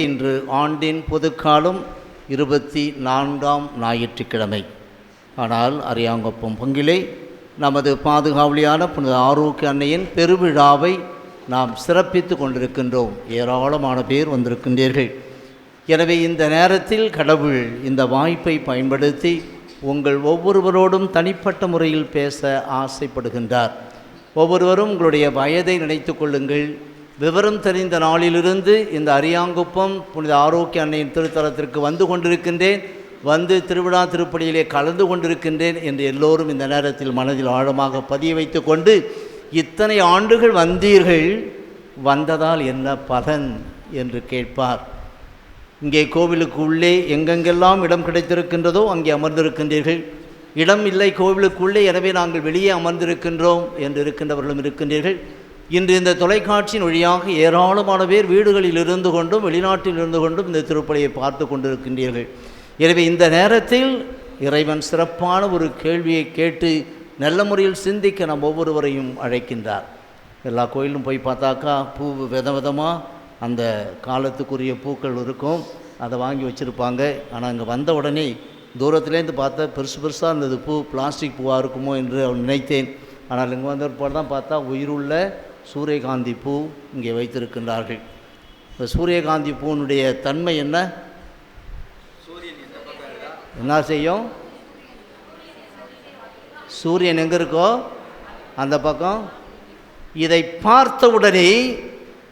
இன்று ஆண்டின் பொதுக்காலம் இருபத்தி நான்காம் ஞாயிற்றுக்கிழமை. ஆனால் அரியாங்குப்பம் பங்கிலே நமது பாதுகாவலியான புனித ஆரோக்கிய அன்னையின் பெருவிழாவை நாம் சிறப்பித்து கொண்டிருக்கின்றோம். ஏராளமான பேர் வந்திருக்கின்றீர்கள். எனவே இந்த நேரத்தில் கடவுள் இந்த வாய்ப்பை பயன்படுத்தி உங்கள் ஒவ்வொருவரோடும் தனிப்பட்ட முறையில் பேச ஆசைப்படுகின்றார். ஒவ்வொருவரும் உங்களுடைய வயதை நினைத்து கொள்ளுங்கள். விவரம் தெரிந்த நாளிலிருந்து இந்த அரியாங்குப்பம் புனித ஆரோக்கிய அன்னையின் திருத்தலத்திற்கு வந்து கொண்டிருக்கின்றேன். வந்து திருவிழா திருப்பணியிலே கலந்து கொண்டிருக்கின்றேன் என்று எல்லோரும் இந்த நேரத்தில் மனதில் ஆழமாக பதிய வைத்து கொண்டு இத்தனை ஆண்டுகள் வந்தீர்கள் வந்ததால் என்ன பலன் என்று கேட்பார். இங்கே கோவிலுக்கு உள்ளே எங்கெங்கெல்லாம் இடம் கிடைத்திருக்கின்றதோ அங்கே அமர்ந்திருக்கின்றீர்கள். இடம் இல்லை கோவிலுக்குள்ளே எனவே நாங்கள் வெளியே அமர்ந்திருக்கின்றோம் என்று இருக்கின்றவர்களும் இருக்கின்றீர்கள். இன்று இந்த தொலைக்காட்சியின் வழியாக ஏராளமான பேர் வீடுகளில் இருந்து கொண்டும் வெளிநாட்டில் இருந்து கொண்டும் இந்த திருப்பலியை பார்த்து கொண்டிருக்கின்றீர்கள். எனவே இந்த நேரத்தில் இறைவன் சிறப்பான ஒரு கேள்வியை கேட்டு நல்ல முறையில் சிந்திக்க நம் ஒவ்வொருவரையும் அழைக்கின்றார். எல்லா கோயிலும் போய் பார்த்தாக்கா பூ வித விதமாக அந்த காலத்துக்குரிய பூக்கள் இருக்கும். அதை வாங்கி வச்சுருப்பாங்க. ஆனால் அங்கே வந்த உடனே தூரத்துலேருந்து பார்த்தா பெருசு பெருசாக இருந்தது. பூ பிளாஸ்டிக் பூவாக இருக்குமோ என்று அவன் நினைத்தேன். ஆனால் இங்கே வந்த பிற்பாடு தான் பார்த்தா உயிருள்ள சூரியகாந்தி பூ இங்கே வைத்திருக்கின்றார்கள். இப்போ சூரியகாந்தி பூனுடைய தன்மை என்ன? என்ன செய்யும்? சூரியன் எங்கே இருக்கோ அந்த பக்கம். இதை பார்த்தவுடனே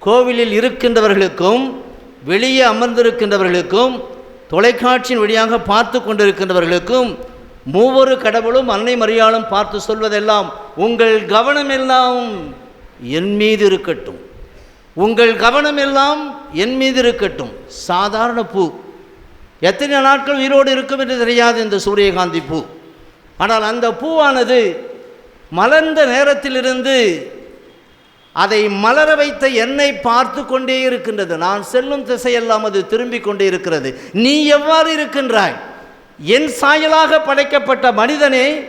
கோவிலில் இருக்கின்றவர்களுக்கும் வெளியே அமர்ந்திருக்கின்றவர்களுக்கும் தொலைக்காட்சியின் வழியாக பார்த்து கொண்டிருக்கின்றவர்களுக்கும் மூவொரு கடவுளும் அன்னை மரியாளும் பார்த்து சொல்வதெல்லாம் உங்கள் கவனம் எல்லாம் என் மீது இருக்கட்டும். உங்கள் கவனம் எல்லாம் என் மீது இருக்கட்டும். சாதாரண பூ. எத்தனை நாட்கள் உயிரோடு இருக்கும் என்று தெரியாது இந்த சூரியகாந்தி பூ. ஆனால் அந்த பூவானது மலர்ந்த நேரத்திலிருந்து அதை மலர வைத்த என்னை பார்த்து கொண்டே இருக்கின்றது. நான் செல்லும் திசையெல்லாம் அது திரும்பிக் கொண்டே இருக்கிறது. நீ எவ்வாறு இருக்கின்றாய்? என் சாயலாக படைக்கப்பட்ட மனிதனே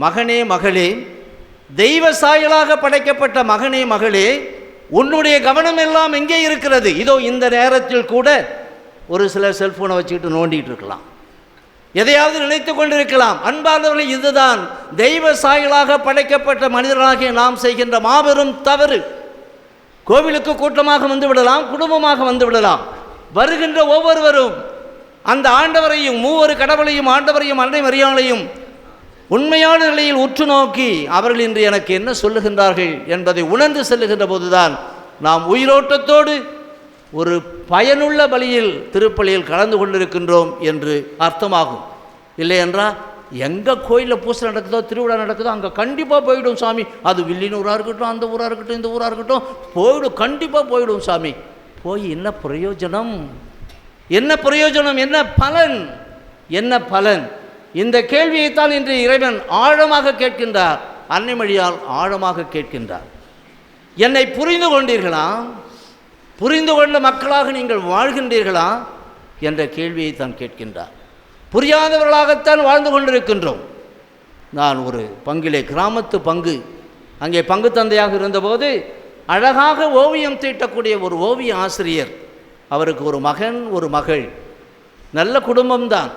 மகனே மகளே தெய்வ சாயலாக படைக்கப்பட்ட மகனே மகளே உன்னுடைய கவனம் எல்லாம் எங்கே இருக்கிறது? இதோ இந்த நேரத்தில் கூட ஒரு சிலர் செல்ஃபோனை வச்சுக்கிட்டு நோண்டிட்டு இருக்கலாம். எதையாவது நினைத்து கொண்டிருக்கலாம். அன்பார்ந்தவர்கள் இதுதான் தெய்வ சாயலாக படைக்கப்பட்ட மனிதர்களாகிய நாம் செய்கின்ற மாபெரும் தவறு. கோவிலுக்கு கூட்டமாக வந்து விடலாம் குடும்பமாக வந்து விடலாம். வருகின்ற ஒவ்வொருவரும் அந்த ஆண்டவரையும் மூவரு கடவுளையும் ஆண்டவரையும் அன்னை மரியாதையும் உண்மையான நிலையில் உற்று நோக்கி அவர்கள் இன்று எனக்கு என்ன சொல்லுகின்றார்கள் என்பதை உணர்ந்து செல்லுகின்ற போதுதான் நாம் உயிரோட்டத்தோடு ஒரு பயனுள்ள பலியில் திருப்பலியில் கலந்து கொண்டிருக்கின்றோம் என்று அர்த்தமாகும். இல்லை என்றால் எங்கே கோயிலில் பூசை நடக்குதோ திருவிழா நடக்குதோ அங்கே கண்டிப்பாக போயிடும் சாமி. அது வில்லினூராக இருக்கட்டும் அந்த ஊராக இருக்கட்டும் இந்த ஊராக இருக்கட்டும் போயிடும் கண்டிப்பாக போயிடும் சாமி. போய் என்ன பிரயோஜனம்? என்ன பிரயோஜனம்? என்ன பலன்? என்ன பலன்? இந்த கேள்வியைத்தான் இன்று இறைவன் ஆழமாக கேட்கின்றார். அன்னைமொழியால் ஆழமாக கேட்கின்றார். என்னை புரிந்து கொண்டீர்களா? புரிந்து கொண்ட மக்களாக நீங்கள் வாழ்கின்றீர்களா? என்ற கேள்வியை தான் கேட்கின்றார். புரியாதவர்களாகத்தான் வாழ்ந்து கொண்டிருக்கின்றோம். நான் ஒரு பங்கிலே கிராமத்து பங்கு. அங்கே பங்கு தந்தையாக இருந்தபோது அழகாக ஓவியம் தீட்டக்கூடிய ஒரு ஓவிய ஆசிரியர். அவருக்கு ஒரு மகன் ஒரு மகள். நல்ல குடும்பம்தான்.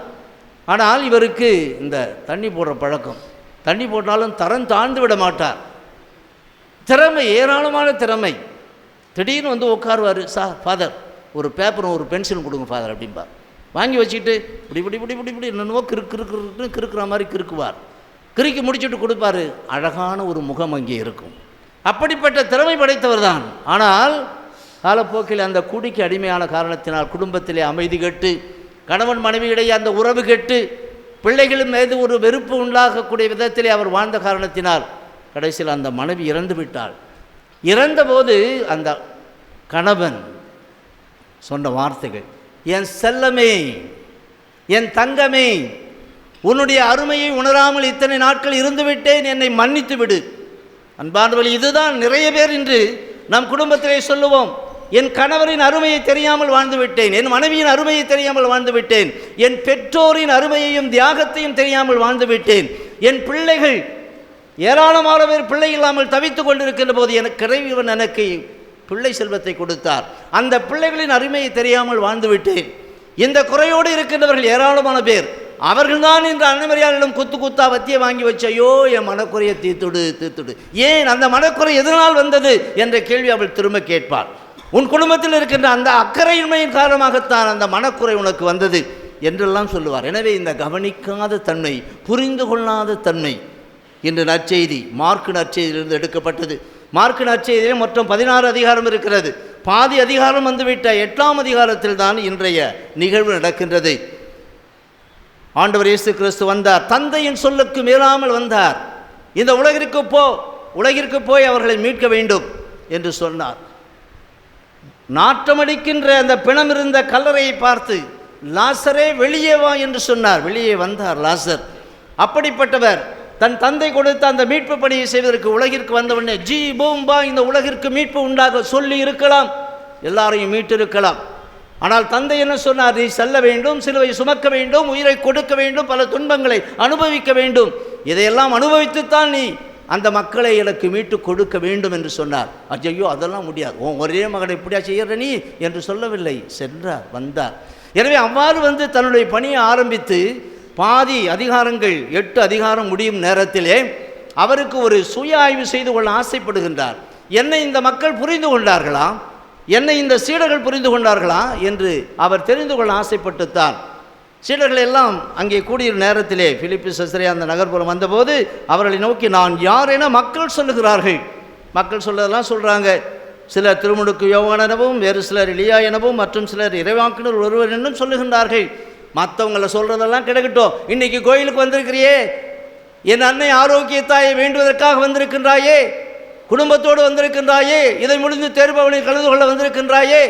ஆனால் இவருக்கு இந்த தண்ணி போடுற பழக்கம். தண்ணி போட்டாலும் தரம் தாழ்ந்து விட மாட்டார். திறமை ஏராளமான திறமை. திடீர்னு வந்து உட்காருவார் சார் ஃபாதர் ஒரு பேப்பரும் ஒரு பென்சிலும் கொடுங்க ஃபாதர் அப்படிம்பார். வாங்கி வச்சுக்கிட்டு இப்படி இப்படி இப்படி இப்படி இப்படி என்னென்னவோ கிறுக்கு கிறுக்கு கிறுக்குற மாதிரி கிறுக்குவார். கிறுக்கி முடிச்சுட்டு கொடுப்பாரு. அழகான ஒரு முகம் அங்கே இருக்கும். அப்படிப்பட்ட திறமை படைத்தவர் தான். ஆனால் காலப்போக்கில் அந்த குடிக்கு அடிமையான காரணத்தினால் குடும்பத்திலே அமைதி கெட்டு கணவன் மனைவியிடையே அந்த உறவு கெட்டு பிள்ளைகளும் மீது ஒரு வெறுப்பு உண்டாகக்கூடிய விதத்திலே அவர் வாழ்ந்த காரணத்தினால் கடைசியில் அந்த மனைவி இறந்து விட்டாள். இறந்தபோது அந்த கணவன் சொன்ன வார்த்தைகள் என் செல்லமே என் தங்கமே உன்னுடைய அருமையை உணராமல் இத்தனை நாட்கள் இருந்துவிட்டேன் என்னை மன்னித்து விடு. அன்பானவர்கள் இதுதான் நிறைய பேர் இன்று நம் குடும்பத்திலே சொல்லுவோம். என் கணவரின் அருமையை தெரியாமல் வாழ்ந்துவிட்டேன். என் மனைவியின் அருமையை தெரியாமல் வாழ்ந்துவிட்டேன். என் பெற்றோரின் அருமையையும் தியாகத்தையும் தெரியாமல் வாழ்ந்துவிட்டேன். என் பிள்ளைகள் ஏராளமான பேர் பிள்ளை இல்லாமல் தவித்துக் கொண்டிருக்கின்ற போது எனக்கு இறைவன் எனக்கு பிள்ளை செல்வத்தை கொடுத்தார். அந்த பிள்ளைகளின் அருமையை தெரியாமல் வாழ்ந்துவிட்டேன். இந்த குறையோடு இருக்கின்றவர்கள் ஏராளமான பேர். அவர்கள்தான் இந்த அன்னமரியாளிடம் குத்து குத்தா வத்தியை வாங்கி வச்சையோ என் மனக்குறையை தீர்த்துடு தீர்த்துடு. ஏன் அந்த மனக்குறை எதனால் வந்தது? என்ற கேள்வி அவள் திரும்ப கேட்பாள். உன் குடும்பத்தில் இருக்கின்ற அந்த அக்கறையின்மையின் காரணமாகத்தான் அந்த மனக்குறை உனக்கு வந்தது என்றெல்லாம் சொல்லுவார். எனவே இந்த கவனிக்காத தன்மை புரிந்து கொள்ளாத தன்மை இன்று நற்செய்தி மார்க்கு நற்செய்தியிலிருந்து எடுக்கப்பட்டது. மார்க்கு நற்செய்தியிலே மொத்தம் பதினாறு அதிகாரம் இருக்கிறது. பாதி அதிகாரம் வந்துவிட்ட எட்டாம் அதிகாரத்தில் தான் இன்றைய நிகழ்வு நடக்கின்றது. ஆண்டவர் இயேசு கிறிஸ்து வந்தார். தந்தையின் சொல்லுக்கு மீறாமல் வந்தார். இந்த உலகிற்கு போ உலகிற்கு போய் அவர்களை மீட்க வேண்டும் என்று சொன்னார். நாற்றமடிக்கின்ற அந்த பிணம் இருந்த கல்லறையை பார்த்து லாசரே வெளியே வா என்று சொன்னார். வெளியே வந்தார் லாசர். அப்படிப்பட்டவர் தன் தந்தை கொடுத்த அந்த மீட்பு பணியை செய்வதற்கு உலகிற்கு வந்தவுடனே ஜி பூம்பா இந்த உலகிற்கு மீட்பு உண்டாக சொல்லி இருக்கலாம். எல்லாரையும் மீட்டிருக்கலாம். ஆனால் தந்தை என்ன சொன்னார்? நீ செல்ல வேண்டும் சிலுவை சுமக்க வேண்டும் உயிரை கொடுக்க வேண்டும் பல துன்பங்களை அனுபவிக்க வேண்டும். இதையெல்லாம் அனுபவித்துத்தான் நீ அந்த மக்களை எனக்கு மீட்டு கொடுக்க வேண்டும் என்று சொன்னார். ஐயோ அதெல்லாம் முடியாது. உன் ஒரே மகனை இப்படியா செய்கிற நீ? என்று சொல்லவில்லை. சென்றார் வந்தார். எனவே அவ்வாறு வந்து தன்னுடைய பணியை ஆரம்பித்து பாதி அதிகாரங்கள் எட்டு அதிகாரம் முடியும் நேரத்திலே அவருக்கு ஒரு சுய ஆய்வு செய்து கொள்ள ஆசைப்படுகின்றார். என்னை இந்த மக்கள் புரிந்து கொண்டார்களா? என்னை இந்த சீடர்கள் புரிந்து கொண்டார்களா? என்று அவர் தெரிந்து கொள்ள ஆசைப்பட்டுத்தான். சீடர்கள் எல்லாம் அங்கே கூடிய நேரத்திலே பிலிப்பு சஸ்திரே அந்த நகர்ப்புறம் வந்தபோது அவர்களை நோக்கி நான் யார் என மக்கள் சொல்லுகிறார்கள்? மக்கள் சொல்லதெல்லாம் சொல்கிறாங்க சிலர் திருமுடுக்கு யோவான் எனவும் வேறு சிலர் இலியா எனவும் மற்றும் சிலர் இறைவாக்கினர் ஒருவர் என்னும் சொல்லுகின்றார்கள். மற்றவங்கள சொல்கிறதெல்லாம் கிடைக்கட்டும். இன்னைக்கு கோயிலுக்கு வந்திருக்கிறியே. என் அன்னை ஆரோக்கியத்தாயை வேண்டுவதற்காக வந்திருக்கின்றாயே. குடும்பத்தோடு வந்திருக்கின்றாயே. இதை முடிந்து தேர்பவனில் கலந்து கொள்ள வந்திருக்கின்றாயே.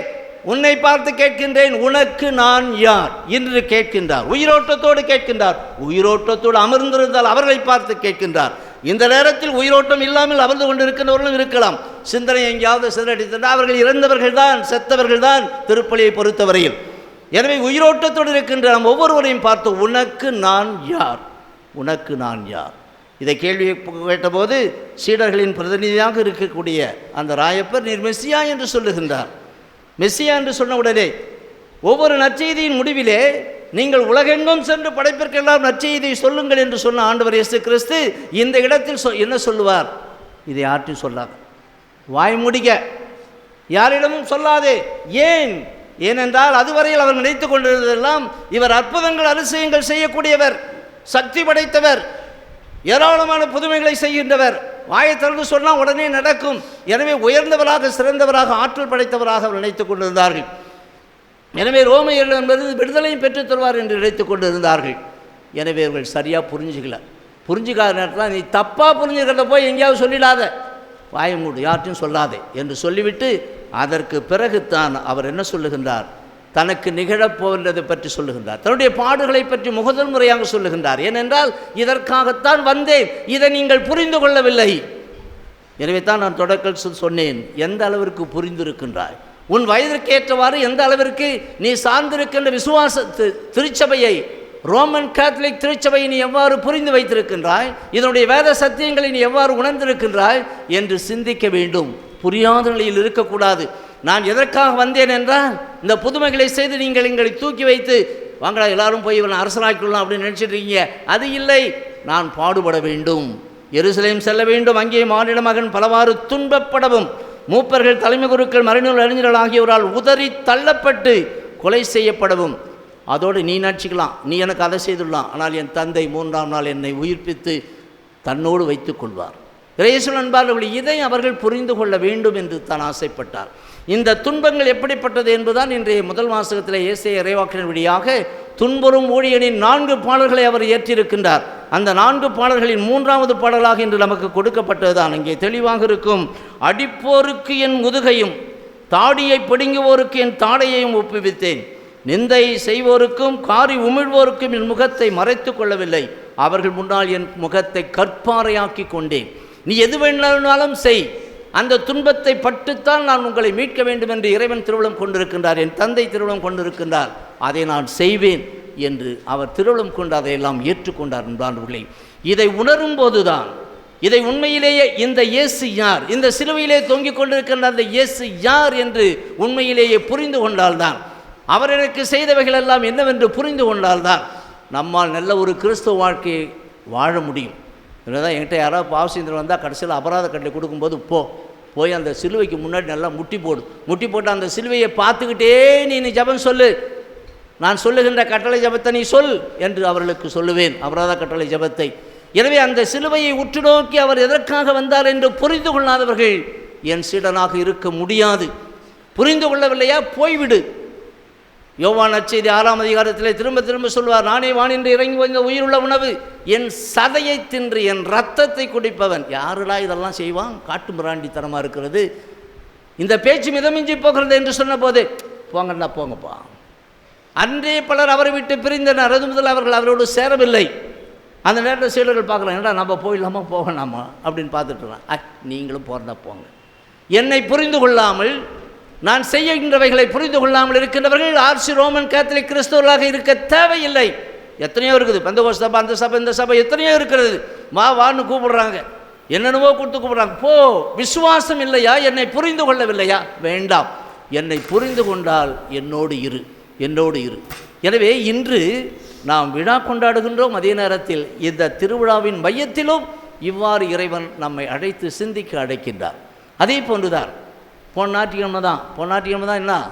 உன்னை பார்த்து கேட்கின்றேன் உனக்கு நான் யார்? என்று கேட்கின்றார். உயிரோட்டத்தோடு கேட்கின்றார். உயிரோட்டத்தோடு அமர்ந்திருந்தால் அவர்களை பார்த்து கேட்கின்றார். இந்த நேரத்தில் உயிரோட்டம் இல்லாமல் அமர்ந்து கொண்டிருக்கின்றவர்களும் இருக்கலாம். சிந்தனை எங்கேயாவது சிதறடித்தால் அவர்கள் இறந்தவர்கள் தான் செத்தவர்கள் தான் திருப்பலியை பொறுத்தவரையில். எனவே உயிரோட்டத்தோடு இருக்கின்ற நாம் ஒவ்வொருவரையும் பார்த்து உனக்கு நான் யார்? உனக்கு நான் யார்? இதை கேள்வியை கேட்டபோது சீடர்களின் பிரதிநிதியாக இருக்கக்கூடிய அந்த ராயப்பர் நீர் என்று சொல்லுகின்றார். மெஸ்ஸியா என்று சொன்ன உடனே ஒவ்வொரு நற்செய்தியின் முடிவிலே நீங்கள் உலகெங்கும் சென்று படைப்பிற்கெல்லாம் நற்செய்தியை சொல்லுங்கள் என்று சொன்ன ஆண்டவர் இயேசு கிறிஸ்து இந்த இடத்தில் சொ என்ன சொல்லுவார்? இதை யார்ட்டும் சொல்லாது. வாய் முடிக்க. யாரிடமும் சொல்லாதே. ஏன்? ஏனென்றால் அதுவரையில் அவர் நினைத்து கொண்டிருந்ததெல்லாம் இவர் அற்புதங்கள் அதிசயங்கள் செய்யக்கூடியவர் சக்தி படைத்தவர் ஏராளமான புதுமைகளை செய்கின்றவர். வாயை திறந்து சொன்னால் உடனே நடக்கும். எனவே உயர்ந்தவராக சிறந்தவராக ஆற்றல் படைத்தவராக அவர் நினைத்துக் கொண்டிருந்தார்கள். எனவே ரோமையர்கள் என்பது விடுதலையும் பெற்றுத் தருவார் என்று நினைத்துக் கொண்டிருந்தார்கள். எனவே இவர்கள் சரியாக புரிஞ்சுக்கல. புரிஞ்சுக்காத நேரத்தில் நீ தப்பாக புரிஞ்சுக்கிறத போய் எங்கேயாவது சொல்லிடாத. வாயை மூடு யார்ட்டையும் சொல்லாதே என்று சொல்லிவிட்டு அதற்கு பிறகுத்தான் அவர் என்ன சொல்லுகின்றார்? தனக்கு நிகழப்போகின்றது பற்றி சொல்லுகின்றார். தன்னுடைய பாடுகளை பற்றி முகதல் முறையாக சொல்லுகின்றார். ஏனென்றால் இதற்காகத்தான் வந்தேன். இதை நீங்கள் புரிந்து கொள்ளவில்லை. எனவே தான் நான் தொடக்கல் சொன்னேன். எந்த அளவிற்கு புரிந்திருக்கின்றாய்? உன் வயதிற்கு ஏற்றவாறு எந்த அளவிற்கு நீ சார்ந்திருக்கின்ற விசுவாச திருச்சபையை ரோமன் கேத்தலிக் திருச்சபையை நீ எவ்வாறு புரிந்து வைத்திருக்கின்றாய்? இதனுடைய வேத சத்தியங்களை நீ எவ்வாறு உணர்ந்திருக்கின்றாய்? என்று சிந்திக்க வேண்டும். புரியாத நிலையில் இருக்கக்கூடாது. நான் எதற்காக வந்தேன் என்றால் இந்த புதுமைகளை செய்து நீங்கள் எங்களை தூக்கி வைத்து வாங்கடா எல்லாரும் போய் இவனை அரசனாக்கிடலாம் அப்படின்னு நினச்சிட்டு இருக்கீங்க. அது இல்லை நான் பாடுபட வேண்டும். எருசலேம் செல்ல வேண்டும். அங்கே மாநில மகன் பலவாறு துன்பப்படவும். மூப்பர்கள் தலைமை குருக்கள் மறைநூல் அறிஞர்கள் ஆகியோரால் உதறி தள்ளப்பட்டு கொலை செய்யப்படவும். அதோடு நீ நடிச்சுக்கலாம். நீ எனக்கு அதை செய்துடலாம். ஆனால் என் தந்தை மூன்றாம் நாள் என்னை உயிர்ப்பித்து தன்னோடு வைத்துக் கொள்வார். இயேசு அன்பார்கள் இதை அவர்கள் புரிந்து கொள்ள வேண்டும் என்று தான் ஆசைப்பட்டார். இந்த துன்பங்கள் எப்படிப்பட்டது என்பதுதான் இன்றைய முதல் வாசகத்தில் இயேசை இறைவாக்கின் வழியாக துன்புறும் ஊழியனின் நான்கு பாடல்களை அவர் ஏற்றிருக்கின்றார் அந்த நான்கு பாடல்களின் மூன்றாவது பாடலாக இன்று நமக்கு கொடுக்கப்பட்டதுதான். இங்கே தெளிவாக இருக்கும் அடிப்போருக்கு என் முதுகையும் தாடியை பிடுங்குவோருக்கு என் தாடையையும் ஒப்புவித்தேன். நிந்தை செய்வோருக்கும் காரி உமிழ்வோருக்கும் என் முகத்தை மறைத்து கொள்ளவில்லை. அவர்கள் முன்னால் என் முகத்தை கற்பாறையாக்கி கொண்டேன். நீ எது வேணாலும் செய் அந்த துன்பத்தை பட்டுத்தான் நான் உங்களை மீட்க வேண்டும் என்று இறைவன் திருவிழம் கொண்டிருக்கின்றார் என் தந்தை திருவிழம் கொண்டிருக்கின்றார். அதை நான் செய்வேன் என்று அவர் திருவிழம் கொண்டு அதையெல்லாம் ஏற்றுக்கொண்டார் என்பார்களே இதை உணரும் போதுதான் இதை உண்மையிலேயே இந்த இயேசு யார் இந்த சிலுவையிலே தொங்கிக் கொண்டிருக்கின்ற அந்த இயேசு யார் என்று உண்மையிலேயே புரிந்து கொண்டால்தான் அவர் எனக்கு செய்தவைகள் எல்லாம் என்னவென்று புரிந்து கொண்டால்தான் நம்மால் நல்ல ஒரு கிறிஸ்துவ வாழ்க்கையை வாழ முடியும். தான் என்கிட்ட யாராவது பாவசேந்திரன் வந்தால் கடைசியில் அபராத கட்டளை கொடுக்கும்போது போ போய் அந்த சிலுவைக்கு முன்னாடி நல்லா முட்டி போடு. முட்டி போட்டு அந்த சிலுவையை பார்த்துக்கிட்டே நீ நீ ஜெபம் சொல்லு. நான் சொல்லுகின்ற கட்டளை ஜெபத்தை நீ சொல் என்று அவர்களுக்கு சொல்லுவேன் அபராத கட்டளை ஜெபத்தை. எனவே அந்த சிலுவையை உற்று நோக்கி அவர் எதற்காக வந்தார் என்று புரிந்து கொள்ளாதவர்கள் என் சீடனாக இருக்க முடியாது. புரிந்து கொள்ளவில்லையா? போய்விடு. யோவான் நற்செய்தி ஆறாம் அதிகாரத்தில் திரும்ப திரும்ப சொல்வார் நானே வானின்று இறங்கி வந்த உயிருள்ள உணவு என் சதையை தின்று என் ரத்தத்தை குடிப்பவன். யாருடா இதெல்லாம் செய்வான்? காட்டு மிராண்டித்தனமாக இருக்கிறது. இந்த பேச்சு மிதமிஞ்சி போகிறது என்று சொன்னபோது போங்கண்ணா போங்கப்பா. அன்றே பலர் அவரை விட்டு பிரிந்தனர். அது முதல் அவர்கள் அவரோடு சேரவில்லை. அந்த நேரத்தில் சீடர்கள் பார்க்கலாம் ஏன்டா நம்ம போயிடலாமா? போகலாமா? அப்படின்னு பார்த்துட்டுறான் நீங்களும் போகிறதா போங்க. என்னை புரிந்து கொள்ளாமல் நான் செய்கின்றவைகளை புரிந்து கொள்ளாமல் இருக்கின்றவர்கள் ஆர்சி ரோமன் கேத்தலிக் கிறிஸ்தவர்களாக இருக்க தேவையில்லை. எத்தனையோ இருக்குது. பந்தகோச சபை அந்த சபை இந்த சபை எத்தனையோ இருக்கிறது. வா வான்னு கூப்பிடுறாங்க. என்னென்னவோ கொடுத்து கூப்பிடுறாங்க. போ விசுவாசம் இல்லையா? என்னை புரிந்து கொள்ளவில்லையா? வேண்டாம். என்னை புரிந்து கொண்டால் என்னோடு இரு. என்னோடு இரு. எனவே இன்று நாம் விழா கொண்டாடுகின்றோம். அதே நேரத்தில் இந்த திருவிழாவின் மையத்திலும் இவ்வாறு இறைவன் நம்மை அழைத்து சிந்திக்க அழைக்கின்றார். அதே போன்றுதான் போன தான். போன தான் என்ன?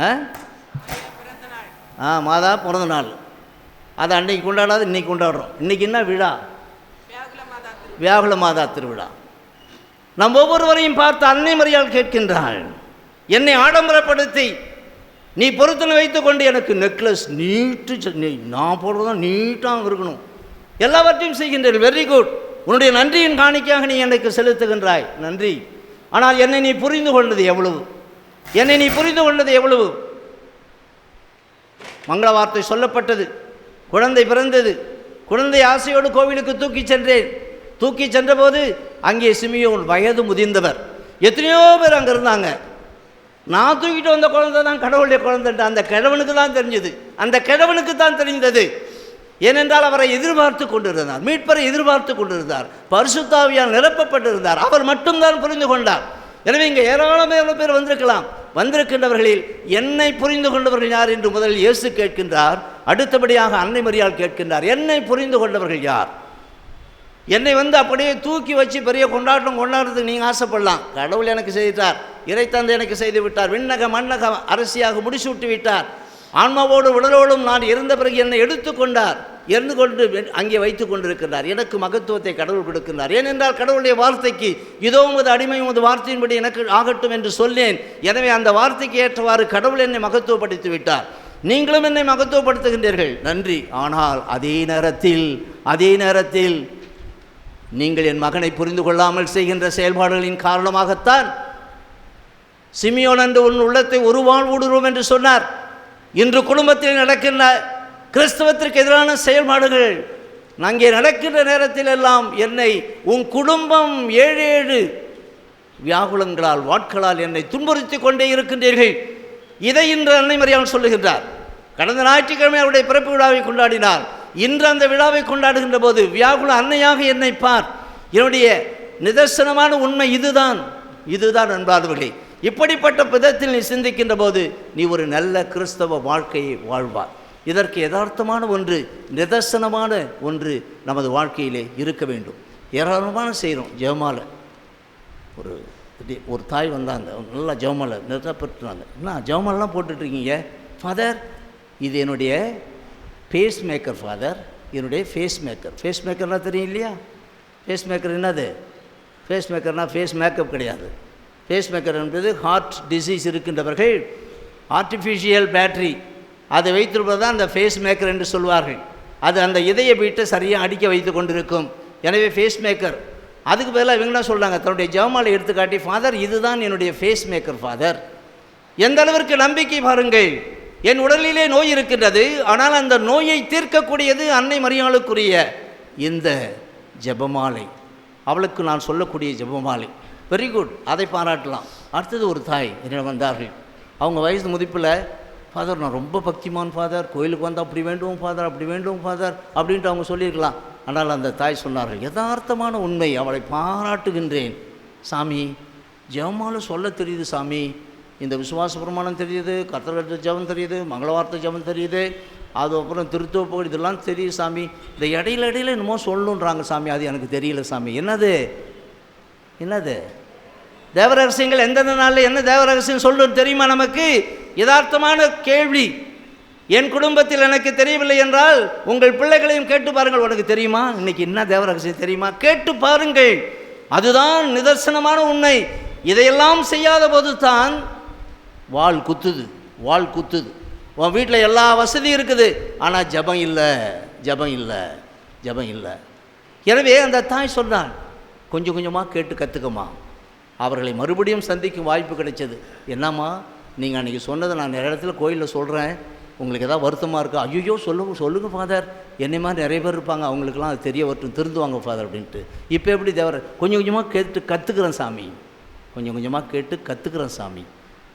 ஆ? ஆ மாதா பிறந்த நாள். அதை அன்னைக்கு கொண்டாடாது இன்றைக்கி கொண்டாடுறோம். இன்றைக்கி என்ன விழா? வியாகுல மாதா திருவிழா. நம் ஒவ்வொருவரையும் பார்த்து அன்னை மரியாள் கேட்கின்றாள். என்னை ஆடம்பரப்படுத்தி நீ பொருத்தனை வைத்துக்கொண்டு எனக்கு நெக்லஸ் நீட்டு செ- நான் போடுறதும் நீட்டாக இருக்கணும். எல்லாவற்றையும் செய்கின்றேன். வெரி குட் உன்னுடைய நன்றியின் காணிக்கையாக நீ எனக்கு செலுத்துகின்றாய். நன்றி. ஆனால் என்னை நீ புரிந்து கொண்டது எவ்வளவு? என்னை நீ புரிந்து கொண்டது எவ்வளவு? மங்கள வார்த்தை சொல்லப்பட்டது. குழந்தை பிறந்தது. குழந்தை ஆசையோடு கோவிலுக்கு தூக்கிச் சென்றேன். தூக்கி சென்றபோது அங்கே சிமியோன் வயது முதிர்ந்தவர். எத்தனையோ பேர் அங்கே இருந்தாங்க. நான் தூக்கிட்டு வந்த குழந்தை தான் கடவுளுடைய குழந்தைன்ட்டு அந்த கிழவனுக்கு தான் தெரிஞ்சது. அந்த கிழவனுக்கு தான் தெரிந்தது. ஏனென்றால் அவரை எதிர்பார்த்து கொண்டிருந்தார். மீட்பரை எதிர்பார்த்து கொண்டிருந்தார். பரிசுத்தாவியால் நிரப்பப்பட்டிருந்தார். அவர் மட்டும்தான் புரிந்து கொண்டார். எனவே இங்கே ஏராளமான பேர் வந்திருக்கலாம். வந்திருக்கின்றவர்களில் என்னை புரிந்து கொண்டவர்கள் யார் என்று முதலில் இயேசு கேட்கின்றார். அடுத்தபடியாக அன்னை மரியாள் கேட்கின்றார். என்னை புரிந்து கொண்டவர்கள் யார்? என்னை வந்து அப்படியே தூக்கி வச்சு பெரிய கொண்டாட்டம் கொண்டாடுறதுக்கு நீங்கள் ஆசைப்படலாம். கடவுள் எனக்கு செய்தார். இறைத்தந்தை எனக்கு செய்து விட்டார். விண்ணக மண்ணக அரசியாக முடிசூட்டி விட்டார். ஆன்மாவோடு உடலோடும் நான் இருந்த பிறகு என்னை எடுத்துக்கொண்டார் இருந்து கொண்டு வெ- அங்கே வைத்து கொண்டிருக்கிறார் எனக்கு மகத்துவத்தை கடவுள் கொடுக்கின்றார். ஏனென்றால் கடவுளுடைய வார்த்தைக்கு இதோ உமது அடிமை உமது வார்த்தையின்படி எனக்கு ஆகட்டும் என்று சொன்னேன் எனவே அந்த வார்த்தைக்கு ஏற்றவாறு கடவுள் என்னை மகத்துவப்படுத்தி விட்டார். நீங்களும் என்னை மகத்துவப்படுத்துகின்றீர்கள். நன்றி. ஆனால் அதே நேரத்தில் அதே நேரத்தில் நீங்கள் என் மகனை புரிந்து கொள்ளாமல் செய்கின்ற செயல்பாடுகளின் காரணமாகத்தான் சிமியோன் என்று உன் உள்ளத்தை ஒரு வாழ் ஊடுருவோம் என்று சொன்னார். இன்று குடும்பத்தில் நடக்கின்ற கிறிஸ்தவத்திற்கு எதிரான செயல்பாடுகள் அங்கே நடக்கின்ற நேரத்தில் எல்லாம் என்னை உன் குடும்பம் ஏழு ஏழு வியாகுலங்களால் வாட்களால் என்னை துன்புறுத்தி கொண்டே இருக்கின்றீர்கள். இதை இன்று அன்னை மரியாள் சொல்லுகின்றார். கடந்த ஞாயிற்றுக்கிழமை அவருடைய பிறப்பு விழாவை கொண்டாடினார். இன்று அந்த விழாவை கொண்டாடுகின்ற போது வியாகுல அன்னையாக என்னை பார். என்னுடைய நிதர்சனமான உண்மை இதுதான். இதுதான் என்பார்களே இப்படிப்பட்ட விதத்தில் நீ சிந்திக்கின்ற போது நீ ஒரு நல்ல கிறிஸ்தவ வாழ்க்கையை வாழ்வார் இதற்கு யதார்த்தமான ஒன்று நிதர்சனமான ஒன்று நமது வாழ்க்கையிலே இருக்க வேண்டும். ஏராளமான செய்கிறோம் ஜெயமாலை ஒரு ஒரு தாய் வந்தாங்க அவங்க நல்லா ஜெவமலை நிறுத்தப்பட்டுருவாங்க என்ன ஜெவமல்லாம் போட்டுட்ருக்கீங்க? ஃபாதர் இது என்னுடைய ஃபேஸ் மேக்கர் ஃபாதர் என்னுடைய ஃபேஸ் மேக்கர் ஃபேஸ் மேக்கர்னால் தெரியும் இல்லையா? ஃபேஸ் மேக்கர் என்னது? ஃபேஸ் மேக்கர்னால் ஃபேஸ் மேக்கப் கிடையாது. ஃபேஸ் மேக்கர் என்பது ஹார்ட் டிசீஸ் இருக்கின்றவர்கள். ஆர்டிஃபிஷியல் பேட்ரி அதை வைத்திருப்பது தான் அந்த ஃபேஸ் மேக்கர் என்று சொல்வார்கள். அது அந்த இதய பீட்டை சரியாக அடிக்க வைத்து கொண்டிருக்கும். எனவே ஃபேஸ் மேக்கர் அதுக்கு பதிலாக இவங்க சொல்கிறாங்க தன்னுடைய ஜெவமாலை எடுத்துக்காட்டி ஃபாதர் இதுதான் என்னுடைய ஃபேஸ் மேக்கர் ஃபாதர் எந்த அளவிற்கு நம்பிக்கை பாருங்கள். என் உடலிலே நோய் இருக்கின்றது. ஆனால் அந்த நோயை தீர்க்கக்கூடியது அன்னை மரியாளுக்குரிய இந்த ஜபமாலை. அவளுக்கு நான் சொல்லக்கூடிய ஜபமாலை. வெரி குட் அதை பாராட்டலாம். அடுத்தது ஒரு தாய் என்னிடம் வந்தார்கள். அவங்க வயசு முதிப்பில் ஃபாதர் நான் ரொம்ப பக்திமான் ஃபாதர் கோயிலுக்கு வந்து அப்படி வேண்டும் ஃபாதர் அப்படி வேண்டும் ஃபாதர் அப்படின்ட்டு அவங்க சொல்லியிருக்கலாம். ஆனால் அந்த தாய் சொன்னார்கள் யதார்த்தமான உண்மை. அவளை பாராட்டுகின்றேன். சாமி ஜெபமால சொல்ல தெரியுது சாமி. இந்த விசுவாச பிரமாணம் தெரியுது கர்த்தர்கிட்ட ஜெபம் தெரியுது மங்களவார்த்தை ஜெபம் தெரியுது. அதுக்கப்புறம் திருத்துவ இதெல்லாம் தெரியுது சாமி. இந்த இடையில இடையில என்னமோ சொல்லணுன்றாங்க சாமி. அது எனக்கு தெரியல சாமி. என்னது? என்னது? தேவரகசியங்கள் எந்தெந்த நாளில் என்ன தேவரகசியம் சொல்லணும் தெரியுமா நமக்கு? யதார்த்தமான கேள்வி. என் குடும்பத்தில் எனக்கு தெரியவில்லை என்றால் உங்கள் பிள்ளைகளையும் கேட்டு பாருங்கள். உனக்கு தெரியுமா? இன்னைக்கு என்ன தேவரகசியம் தெரியுமா? கேட்டு பாருங்கள். அதுதான் நிதர்சனமான உண்மை. இதையெல்லாம் செய்யாத போது தான் வால் குத்துது. வால் குத்துது. உன் வீட்டில் எல்லா வசதியும் இருக்குது. ஆனால் ஜபம் இல்லை ஜபம் இல்லை ஜபம் இல்லை. எனவே அந்த தாய் சொன்னான் கொஞ்சம் கொஞ்சமாக கேட்டு கற்றுக்கம்மா அவர்களை மறுபடியும் சந்திக்கும் வாய்ப்பு கிடைச்சது. என்னம்மா நீங்கள் அன்றைக்கி சொன்னதை நான் நிறைய இடத்துல கோயிலில் சொல்கிறேன் உங்களுக்கு எதாவது வருத்தமாக இருக்கா? ஐயோ சொல்லுங்க சொல்லுங்கள் ஃபாதர் என்னை மாதிரி நிறைய பேர் இருப்பாங்க. அவங்களுக்குலாம் அது தெரிய வரட்டும் திருந்துவாங்க ஃபாதர் அப்படின்ட்டு. இப்போ எப்படி தேவர் கொஞ்சம் கொஞ்சமாக கேட்டு கற்றுக்கிறேன் சாமி. கொஞ்சம் கொஞ்சமாக கேட்டு கற்றுக்கிறேன் சாமி.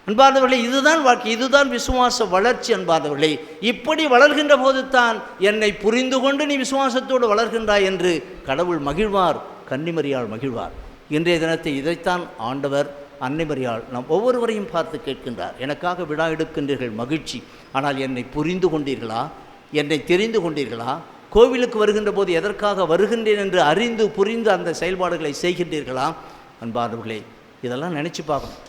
அன்பார்ந்தவர்களே இதுதான் வாழ்க்கை இதுதான் விசுவாச வளர்ச்சி அன்பார்ந்தவர்களே. இப்படி வளர்கின்ற போது தான் என்னை புரிந்து கொண்டு நீ விசுவாசத்தோடு வளர்கின்றாய் என்று கடவுள் மகிழ்வார். கன்னிமரியால் மகிழ்வார். இன்றைய தினத்தை இதைத்தான் ஆண்டவர் அன்னைமரியால் நாம் ஒவ்வொருவரையும் பார்த்து கேட்கின்றார். எனக்காக விழா எடுக்கின்றீர்கள் மகிழ்ச்சி. ஆனால் என்னை புரிந்து கொண்டீர்களா? என்னை தெரிந்து கொண்டீர்களா? கோவிலுக்கு வருகின்ற போது எதற்காக வருகின்றேன் என்று அறிந்து புரிந்து அந்த செயல்பாடுகளை செய்கின்றீர்களா? அன்பானவர்களே இதெல்லாம் நினச்சி பார்க்கணும்.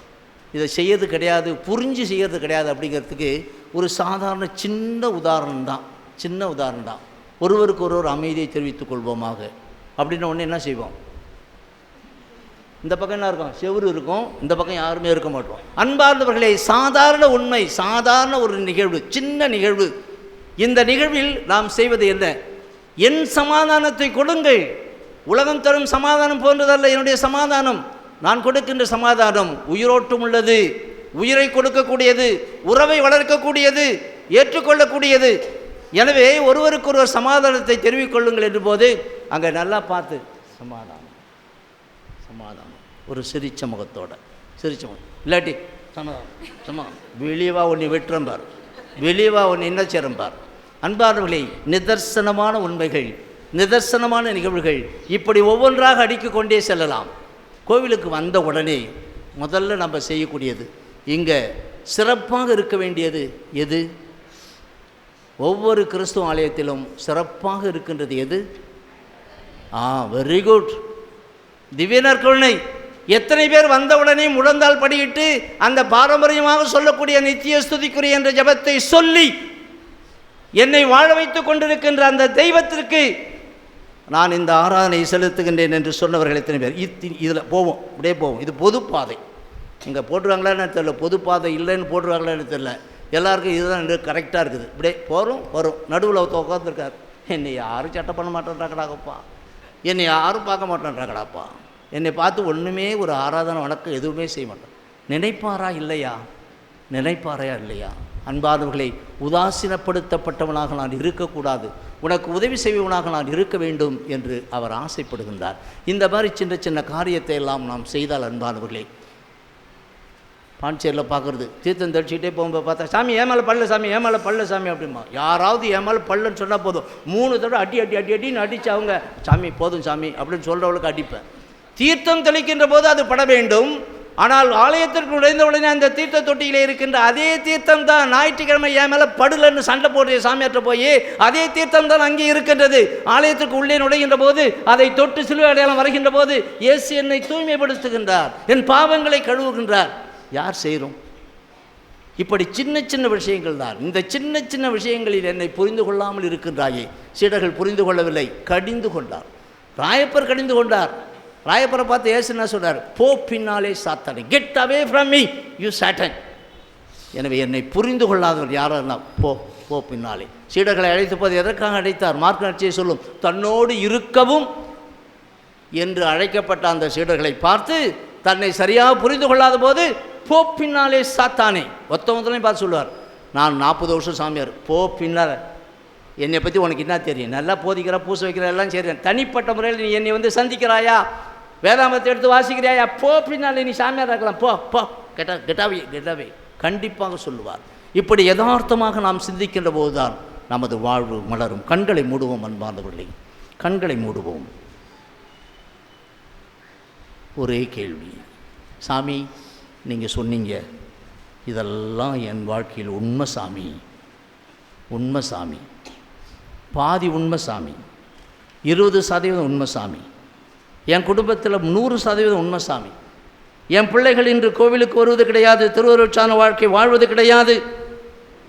இதை செய்யறது கிடையாது புரிஞ்சு செய்கிறது கிடையாது அப்படிங்கிறதுக்கு ஒரு சாதாரண சின்ன உதாரணம் தான் சின்ன உதாரணம் தான் ஒருவருக்கு ஒருவர் அமைதியை தெரிவித்துக் கொள்வோமாக. அப்படின்ன உடனே என்ன செய்வோம்? இந்த பக்கம் என்ன இருக்கும்? செவுரு இருக்கும். இந்த பக்கம் யாருமே இருக்க மாட்டோம். அன்பார்ந்தவர்களே சாதாரண உண்மை சாதாரண ஒரு நிகழ்வு சின்ன நிகழ்வு. இந்த நிகழ்வில் நாம் செய்வது என்ன? என் சமாதானத்தை கொடுங்கள். உலகம் தரும் சமாதானம் போன்றதல்ல என்னுடைய சமாதானம். நான் கொடுக்கின்ற சமாதானம் உயிரோட்டம் உள்ளது. உயிரை கொடுக்கக்கூடியது உறவை வளர்க்கக்கூடியது ஏற்றுக்கொள்ளக்கூடியது. எனவே ஒருவருக்கொருவர் சமாதானத்தை தெரிவிக்கொள்ளுங்கள் என்று போது அங்கே நல்லா பார்த்து சமாதானம் சமாதானம். ஒரு சிரிச்ச முகத்தோட சிரிச்ச முகம். இல்லாட்டி சமாதானம் சமாதானம். விழிவாக ஒன்று வெற்றம்பார் விழிவாக ஒன்று என்ன சேரம்பார் அன்பார்ந்தவர்களே நிதர்சனமான உண்மைகள் நிதர்சனமான நிகழ்வுகள் இப்படி ஒவ்வொன்றாக அடிக்கிக்கொண்டே செல்லலாம். கோவிலுக்கு வந்த உடனே முதல்ல நம்ம செய்யக்கூடியது இங்கே சிறப்பாக இருக்க வேண்டியது எது? ஒவ்வொரு கிறிஸ்துவ ஆலயத்திலும் சிறப்பாக இருக்கின்றது எது? ஆ வெரி குட் திவ்ய நற்கருணை எத்தனை பேர் வந்தவுடனே முழந்தால் படியிட்டு அந்த பாரம்பரியமாக சொல்லக்கூடிய நித்திய ஸ்துதிக்குரிய என்ற ஜபத்தை சொல்லி என்னை வாழ வைத்துக் கொண்டிருக்கின்ற அந்த தெய்வத்திற்கு நான் இந்த ஆராதனை செலுத்துகின்றேன் என்று சொன்னவர்கள் எத்தனை பேர்? இத்தி இதில் போவோம் அப்படியே போவோம். இது பொது பாதை. இங்கே போட்டுருவாங்களான்னு தெரியல. பொது பாதை இல்லைன்னு போட்டுருவாங்களான்னு தெரியல. எல்லாருக்கும் இதுதான் கரெக்டாக இருக்குது. இப்படியே போகிறோம் வரும். நடுவில் உட்காந்துருக்கார் என்னை யாரும் சட்டம் பண்ண மாட்டேன்றாங்கடாப்பா என்னை யாரும் பார்க்க மாட்டேன்றாங்கடாப்பா. என்னை பார்த்து ஒன்றுமே ஒரு ஆராதனை வணக்கம் எதுவுமே செய்ய மாட்டேன். நினைப்பாரா இல்லையா? நினைப்பாரையா இல்லையா? அன்பானவர்களை உதாசீனப்படுத்தப்பட்டவனாக நான் இருக்கக்கூடாது. உனக்கு உதவி செய்வனாக நான் இருக்க வேண்டும் என்று அவர் ஆசைப்படுகின்றார். இந்த மாதிரி சின்ன சின்ன காரியத்தை எல்லாம் நாம் செய்தால் அன்பானவர்களே பாண்டிச்சேரியில் பார்க்குறது தீர்த்தம் தெளிச்சுக்கிட்டே போகும்போது பார்த்தா சாமி ஏமால பல்ல சாமி ஏமால பல்ல சாமி அப்படிமா யாராவது ஏமால பல்லுன்னு சொன்னால் போதும். மூணு தடவை அடி அடி அடி அடின்னு அடித்து அவங்க சாமி போதும் சாமி அப்படின்னு சொல்கிறவளுக்கு அடிப்பேன். தீர்த்தம் தெளிக்கின்ற போது அது பட வேண்டும். ஆனால் ஆலயத்திற்கு நுழைந்த உடனே அந்த தீர்த்த தொட்டியில் இருக்கின்ற அதே தீர்த்தம் தான் ஞாயிற்றுக்கிழமை என் மேலே படுலன்னு சண்டை போடுற சாமியாற்ற போய் அதே தீர்த்தம் தான் அங்கே இருக்கின்றது. ஆலயத்திற்கு உள்ளே நுழைகின்ற போது அதை தொட்டு சிலுவை அடையாளம் வருகின்ற போது இயேசு என்னை தூய்மைப்படுத்துகின்றார். என் பாவங்களை கழுவுகின்றார். யார் செய்கிறோம் இப்படி சின்ன சின்ன விஷயங்கள் தான். இந்த சின்ன சின்ன விஷயங்களில் என்னை புரிந்து கொள்ளாமல் இருக்கின்றாயே. சீடர்கள் புரிந்து கொள்ளவில்லை. கடிந்து கொண்டார். ராயப்பர் கடிந்து கொண்டார். ராயப்பரை பார்த்து ஏசு என்ன சொல்றார் போ பின்னாலே சாத்தானே. Get away from me you Satan எனவே என்னை புரிந்து கொள்ளாதவர் யாரெல்லாம்? போ போ பின்னாலே. சீடர்களை அழைத்து போது எதற்காக அழைத்தார்? மார்க் நட்சியை சொல்லும் தன்னோடு இருக்கவும் என்று அழைக்கப்பட்ட அந்த சீடர்களை பார்த்து தன்னை சரியாக புரிந்து கொள்ளாத போது போ பின்னாலே சாத்தானே. ஒத்த முதலையும் பார்த்து சொல்லுவார் நான் நாற்பது வருஷம் சாமியார் போ பின்னால். என்னை பற்றி உனக்கு என்ன தெரியும்? நல்லா போதிக்கிற பூச வைக்கிற எல்லாம் சரி தனிப்பட்ட முறையில் நீ என்னை வந்து சந்திக்கிறாயா? வேதாமத்தை எடுத்து வாசிக்கிறாயா போ பின்னாலே நீ சாமியார் இருக்கலாம். போ போ. கெட்டா கெட்டாவே கெட்டாவே கண்டிப்பாக சொல்லுவார். இப்படி யதார்த்தமாக நாம் சிந்திக்கின்ற போதுதான் நமது வாழ்வு மலரும். கண்களை மூடுவோம் அன்பார்ந்தவர்களே கண்களை மூடுவோம். ஒரே கேள்வி. சாமி நீங்கள் சொன்னீங்க. இதெல்லாம் என் வாழ்க்கையில் உண்மை சாமி. உண்மை சாமி. பாதி உண்மை சாமி. இருபது சதவீதம் உண்மை சாமி. என் குடும்பத்தில் நூறு சதவீதம் உண்மை சாமி. என் பிள்ளைகள் இன்று கோவிலுக்கு வருவது கிடையாது திருவருட்சான வாழ்க்கை வாழ்வது கிடையாது.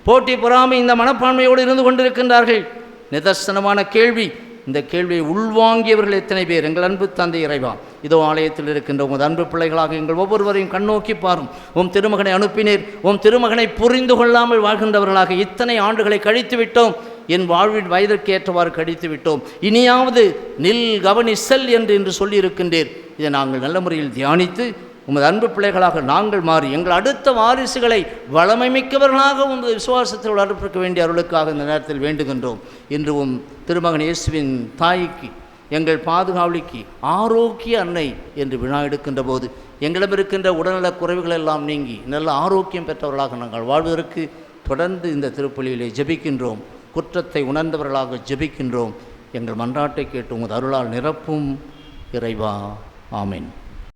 போட்டி பொறாமை இந்த மனப்பான்மையோடு இருந்து கொண்டிருக்கின்றார்கள். நிதர்சனமான கேள்வி. இந்த கேள்வியை உள்வாங்கியவர்கள் எத்தனை பேர்? எங்கள் அன்பு தந்தை இறைவா இதோ ஆலயத்தில் இருக்கின்ற உமது அன்பு பிள்ளைகளாக எங்கள் ஒவ்வொருவரையும் கண்ணோக்கி பாரும். உம் திருமகனை அனுப்பினீர். உம் திருமகனை புரிந்து கொள்ளாமல் வாழ்கின்றவர்களாக இத்தனை ஆண்டுகளை கழித்து விட்டோம். என் வாழ்வின் வயதிற்கு ஏற்றவாறு கழித்து விட்டோம். இனியாவது நில் கவனி செல் என்று இன்று சொல்லியிருக்கின்றேர். இதை நாங்கள் நல்ல முறையில் தியானித்து உமது அன்பு பிள்ளைகளாக நாங்கள் மாறி எங்கள் அடுத்த வாரிசுகளை வளமை மிக்கவர்களாக உமது விசுவாசத்தில் வளர்ப்பிருக்க வேண்டிய அருளுக்காக இந்த நேரத்தில் வேண்டுகின்றோம். இன்று உம் திருமகன் இயேசுவின் தாய்க்கு எங்கள் பாதுகாவலிக்கு ஆரோக்கிய அன்னை என்று வினா எடுக்கின்ற போது எங்களிடம் இருக்கின்ற உடல்நலக் குறைவுகள் எல்லாம் நீங்கி நல்ல ஆரோக்கியம் பெற்றவர்களாக நாங்கள் வாழ்வதற்கு தொடர்ந்து இந்த திருப்பலியிலே ஜெபிக்கின்றோம். குற்றத்தை உணர்ந்தவர்களாக ஜெபிக்கின்றோம். எங்கள் மன்றாட்டை கேட்டு உமது அருளால் நிரப்பும் இறைவா. ஆமீன்.